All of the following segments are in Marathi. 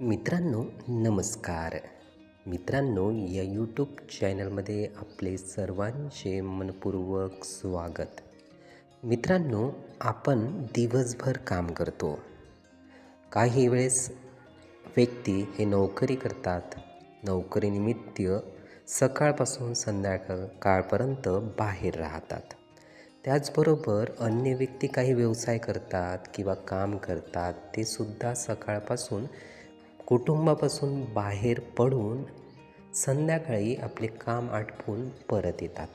मित्रांनो नमस्कार. मित्रांनो या यूट्यूब चॅनलमध्ये आपले सर्वांचे मनपूर्वक स्वागत. मित्रांनो आपण दिवसभर काम करतो. काही वेळेस व्यक्ती हे नोकरी करतात. नोकरीनिमित्त सकाळपासून संध्याकाळ काळपर्यंत बाहेर राहतात. त्याचबरोबर अन्य व्यक्ती काही व्यवसाय करतात किंवा काम करतात ते सुद्धा सकाळपासून कुटुंबापासून बाहेर पडून संध्याकाळी आपले काम आटपून परत येतात.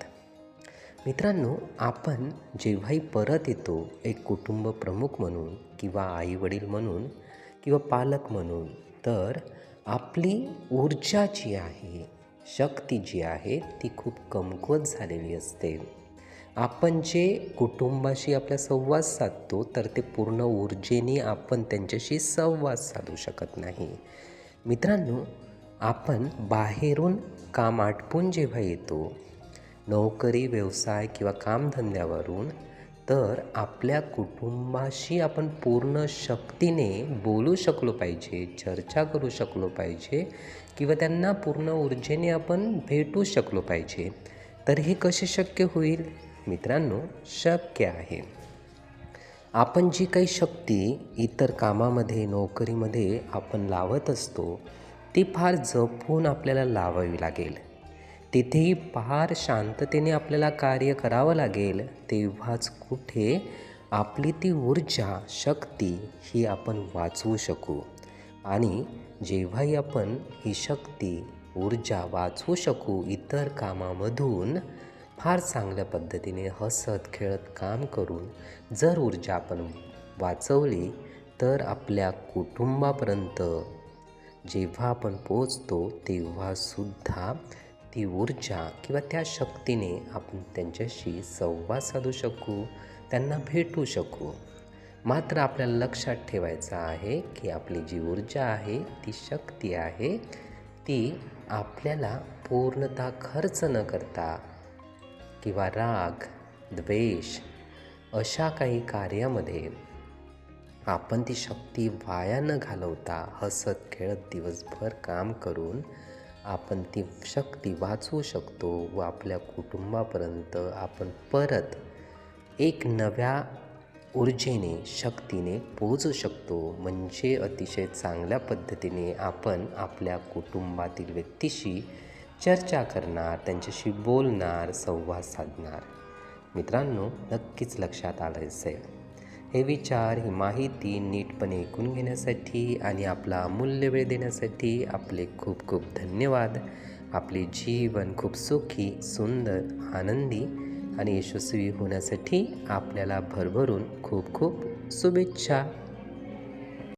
मित्रांनो आपण जेव्हाही परत येतो एक कुटुंब प्रमुख म्हणून किंवा आईवडील म्हणून किंवा पालक म्हणून तर आपली ऊर्जा जी आहे शक्ती जी आहे ती खूप कमकुवत झालेली असते. आपण जे कुटुंबाशी आपला संवाद साधतो तर ते पूर्ण ऊर्जेने आपण त्यांच्याशी संवाद साधू शकत नाही. मित्रांनो आपण बाहेरून काम आटपून जेव्हा येतो नोकरी व्यवसाय किंवा कामधंद्यावरून तर आपल्या कुटुंबाशी आपण पूर्ण शक्तीने बोलू शकलो पाहिजे चर्चा करू शकलो पाहिजे किंवा त्यांना पूर्ण ऊर्जेने आपण भेटू शकलो पाहिजे. तर हे कसे शक्य होईल? मित्रांनो शक्य आहे. आपण जी काही शक्ती इतर कामामध्ये नोकरीमध्ये आपण लावत असतो ती फार जपून आपल्याला लावावी लागेल. तिथेही फार शांततेने आपल्याला कार्य करावं लागेल तेव्हाच कुठे आपली ती ऊर्जा शक्ती ही आपण वाचवू शकू. आणि जेव्हाही आपण ही शक्ती ऊर्जा वाचवू शकू इतर कामामधून फार चांगल्या पद्धतीने हसत खेळत काम करून जर ऊर्जा आपण वाचवली तर आपल्या कुटुंबापर्यंत जेव्हा आपण पोचतो तेव्हासुद्धा ती ऊर्जा किंवा त्या शक्तीने आपण त्यांच्याशी संवाद साधू शकू त्यांना भेटू शकू. मात्र आपल्याला लक्षात ठेवायचं आहे की आपली जी ऊर्जा आहे ती शक्ती आहे ती आपल्याला पूर्णतः खर्च न करता किंवा राग द्वेष अशा काही कार्यामध्ये आपण ती शक्ती वाया न घालवता हसत खेळत दिवसभर काम करून आपण ती शक्ती वाचवू शकतो व आपल्या कुटुंबापर्यंत आपण परत एक नव्या ऊर्जेने शक्तीने पोचू शकतो. म्हणजे अतिशय चांगल्या पद्धतीने आपण आपल्या कुटुंबातील व्यक्तीशी चर्चा करणार त्यांच्याशी बोलणार संवाद साधणार. मित्रांनो नक्कीच लक्षात आलं असेल. हे विचार ही माहिती नीटपणे ऐकून घेण्यासाठी आणि आपला अमूल्य वेळ देण्यासाठी आपले खूप खूप धन्यवाद. आपले जीवन खूप सुखी सुंदर आनंदी आणि यशस्वी होण्यासाठी आपल्याला भरभरून खूप खूप शुभेच्छा.